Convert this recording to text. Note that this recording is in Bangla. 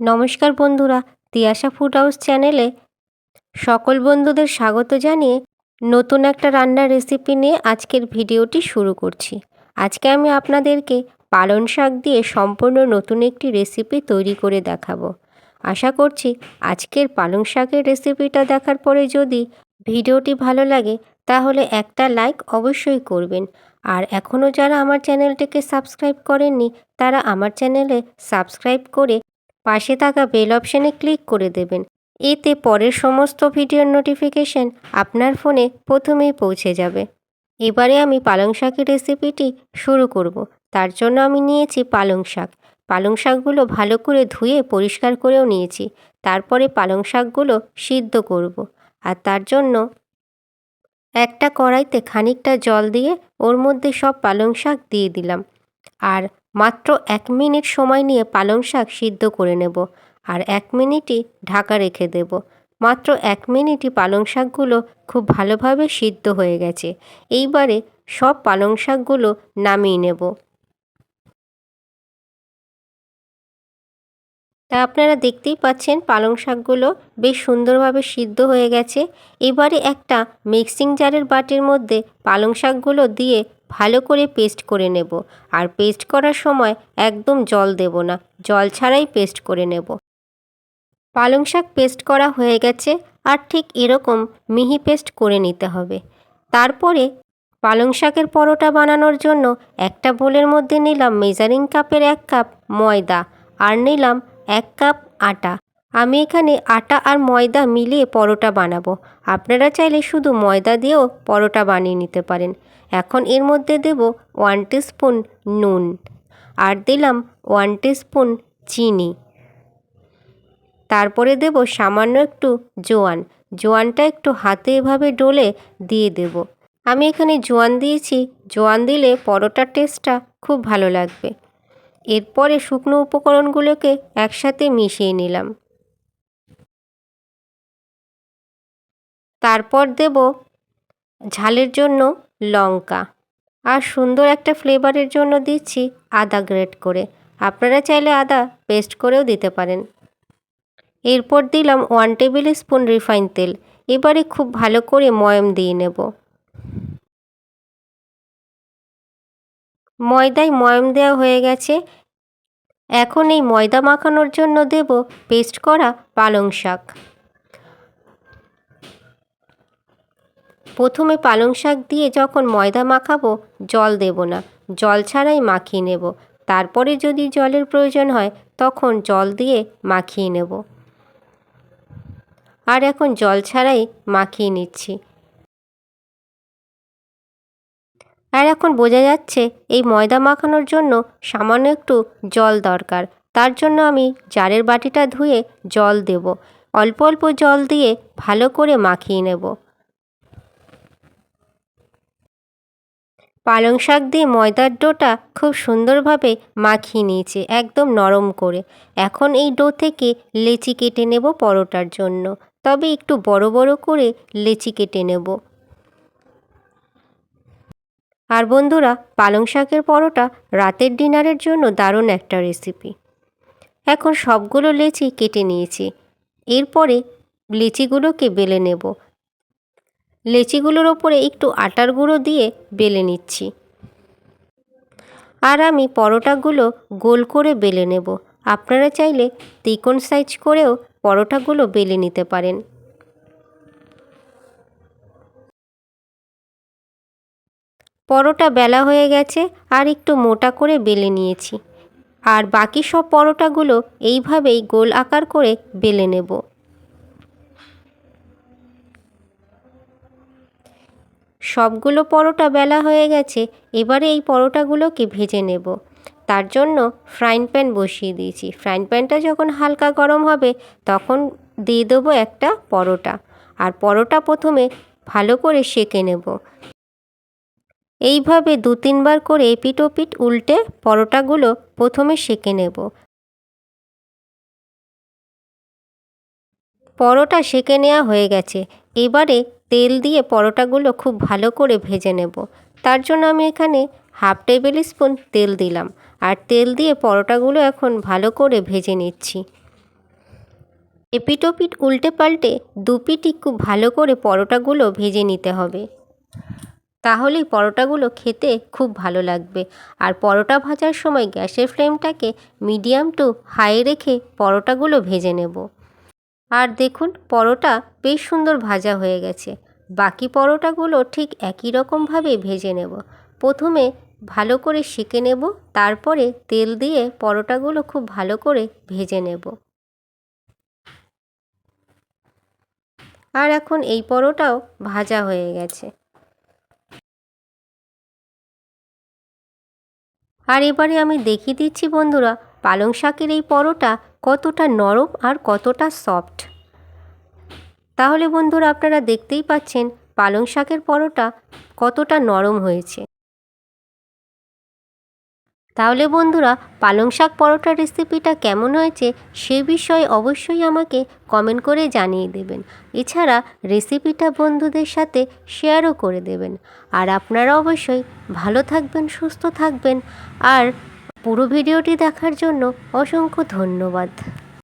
নমস্কার বন্ধুরা, তিয়াশা ফুড হাউস চ্যানেলে সকল বন্ধুদের স্বাগত জানিয়ে নতুন একটা রান্নার রেসিপি নিয়ে আজকের ভিডিওটি শুরু করছি। আজকে আমি আপনাদেরকে পালং শাক দিয়ে সম্পূর্ণ নতুন একটি রেসিপি তৈরি করে দেখাবো। আশা করছি আজকের পালং শাকের রেসিপিটা দেখার পরে যদি ভিডিওটি ভালো লাগে, তাহলে একটা লাইক অবশ্যই করবেন। আর এখনও যারা আমার চ্যানেলটিকে সাবস্ক্রাইব করেননি, তারা আমার চ্যানেলে সাবস্ক্রাইব করে পাশে থাকা বেল অপশানে ক্লিক করে দেবেন। এতে পরের সমস্ত ভিডিওর নোটিফিকেশন আপনার ফোনে প্রথমেই পৌঁছে যাবে। এবারে আমি পালং শাকের রেসিপিটি শুরু করব। তার জন্য আমি নিয়েছি পালং শাক। পালং শাকগুলো ভালো করে ধুয়ে পরিষ্কার করেও নিয়েছি। তারপরে পালং শাকগুলো সিদ্ধ করব। আর তার জন্য একটা কড়াইতে খানিকটা জল দিয়ে ওর মধ্যে সব পালং শাক দিয়ে দিলাম। আর মাত্র এক মিনিট সময় নিয়ে পালং শাক সিদ্ধ করে নেব আর এক মিনিটই ঢাকা রেখে দেব। মাত্র এক মিনিটই পালং শাকগুলো খুব ভালোভাবে সিদ্ধ হয়ে গেছে। এইবারে সব পালং শাকগুলো নামিয়ে নেব। তা আপনারা দেখতেই পাচ্ছেন পালং শাকগুলো বেশ সুন্দরভাবে সিদ্ধ হয়ে গেছে। এবারে একটা মিক্সিং জারের বাটির মধ্যে পালং শাকগুলো দিয়ে ভালো করে পেস্ট করে নেব। আর পেস্ট করার সময় একদম জল দেব না। জল ছাড়াই পেস্ট করে নেব। পালং শাক পেস্ট করা হয়ে গেছে আর ঠিক এরকম মিহি পেস্ট করে নিতে হবে। তারপরে পালং শাকের পরোটা বানানোর জন্য একটা বোলের মধ্যে নিলাম মেজারিং কাপের এক কাপ ময়দা। আর নিলাম এক কাপ আটা। আমি এখানে আটা আর ময়দা মিলিয়ে পরোটা বানাবো। আপনারা চাইলে শুধু ময়দা দিয়েও পরোটা বানিয়ে নিতে পারেন। এখন এর মধ্যে দেব ওয়ান স্পুন নুন আর দিলাম ওয়ান স্পুন চিনি। তারপরে দেব সামান্য একটু জোয়ান। জোয়ানটা একটু হাতে এভাবে ডলে দিয়ে দেব। আমি এখানে জোয়ান দিয়েছি। জোয়ান দিলে পরোটার টেস্টটা খুব ভালো লাগবে। এরপরে শুকনো উপকরণগুলোকে একসাথে মিশিয়ে নিলাম। তারপর দেব ঝালের জন্য লঙ্কা। আর সুন্দর একটা ফ্লেভারের জন্য দিচ্ছি আদা গ্রেট করে। আপনারা চাইলে আদা পেস্ট করেও দিতে পারেন। এরপর দিলাম ওয়ান টেবিল স্পুন রিফাইন তেল। এবারে খুব ভালো করে ময়ম দিয়ে নেব। ময়দায় ময়ম দেওয়া হয়ে গেছে। এখন এই ময়দা মাখানোর জন্য দেব পেস্ট করা পালং শাক। প্রথমে পালং শাক দিয়ে যখন ময়দা মাখাবো, জল দেব না। জল ছাড়াই মাখিয়ে নেব। তারপরে যদি জলের প্রয়োজন হয়, তখন জল দিয়ে মাখিয়ে নেব। আর এখন জল ছাড়াই মাখিয়ে নিচ্ছি। আর এখন বোঝা যাচ্ছে, এই ময়দা মাখানোর জন্য সামান্য একটু জল দরকার। তার জন্য আমি জারের বাটিটা ধুয়ে জল দেব। অল্প অল্প জল দিয়ে ভালো করে মাখিয়ে নেব। পালং শাক দিয়ে ময়দার ডোটা খুব সুন্দরভাবে মাখিয়ে নিয়েছে, একদম নরম করে। এখন এই ডো থেকে লেচি কেটে নেব পরোটার জন্য। তবে একটু বড় বড় করে লেচি কেটে নেব। আর বন্ধুরা, পালং শাকের পরোটা রাতের ডিনারের জন্য দারুণ একটা রেসিপি এখন সবগুলো লেচি কেটে নিয়েছি। এরপরে লেচিগুলোকে বেলে নেব। লেচিগুলোর ওপরে একটু আটার গুঁড়ো দিয়ে বেলে নিচ্ছি। আর আমি পরোটাগুলো গোল করে বেলে নেব। আপনারা চাইলে ত্রিকোণ সাইজ করেও পরোটাগুলো বেলে নিতে পারেন। পরোটা বেলা হয়ে গেছে আর একটু মোটা করে বেলে নিয়েছি। আর বাকি সব পরোটাগুলো এইভাবেই গোল আকার করে বেলে নেব। সবগুলো পরোটা বেলা হয়ে গেছে, এবারে এই পরোটাগুলোকে ভেজে নেব। তার জন্য ফ্রাইং প্যান বসিয়ে দিয়েছি। ফ্রাইং প্যানটা যখন হালকা গরম হবে, তখন দিয়ে দেবো একটা পরোটা। আর পরোটা প্রথমে ভালো করে সেঁকে নেব। এইভাবে দু তিনবার করে এপিট ওপিট উল্টে পরোটাগুলো প্রথমে সেঁকে নেব। পরোটা সেঁকে নেওয়া হয়ে গেছে। এবারে তেল দিয়ে পরোটাগুলো খুব ভালো করে ভেজে নেব। তার জন্য আমি এখানে হাফ টেবিল স্পুন তেল দিলাম আর তেল দিয়ে পরোটাগুলো এখন ভালো করে ভেজে নিচ্ছি। এপিটোপিট উল্টে পাল্টে দুপিটি খুব ভালো করে পরোটাগুলো ভেজে নিতে হবে। তাহলেই পরোটাগুলো খেতে খুব ভালো লাগবে। আর পরোটা ভাজার সময় গ্যাসের ফ্লেমটাকে মিডিয়াম টু হাই রেখে পরোটাগুলো ভেজে নেব। আর দেখুন, পরোটা বেশ সুন্দর ভাজা হয়ে গেছে। বাকি পরোটাগুলো ঠিক একই রকমভাবে ভেজে নেব। প্রথমে ভালো করে সেঁকে নেব, তারপরে তেল দিয়ে পরোটাগুলো খুব ভালো করে ভেজে নেব। আর এখন এই পরোটাও ভাজা হয়ে গেছে। আর এবারে আমি দেখিয়ে দিচ্ছি বন্ধুরা, পালং শাকের এই পরোটা কতটা নরম আর কতটা সফট। তাহলে বন্ধুরা আপনারা দেখতেই পাচ্ছেন পালং শাকের পরোটা কতটা নরম হয়েছে। তাহলে বন্ধুরা পালং শাক পরোটার রেসিপিটা কেমন হয়েছে সে বিষয়ে অবশ্যই আমাকে কমেন্ট করে জানিয়ে দেবেন। এছাড়া রেসিপিটা বন্ধুদের সাথে শেয়ারও করে দেবেন। আর আপনারা অবশ্যই ভালো থাকবেন, সুস্থ থাকবেন। আর পুরো ভিডিওটি দেখার জন্য অসংখ্য ধন্যবাদ।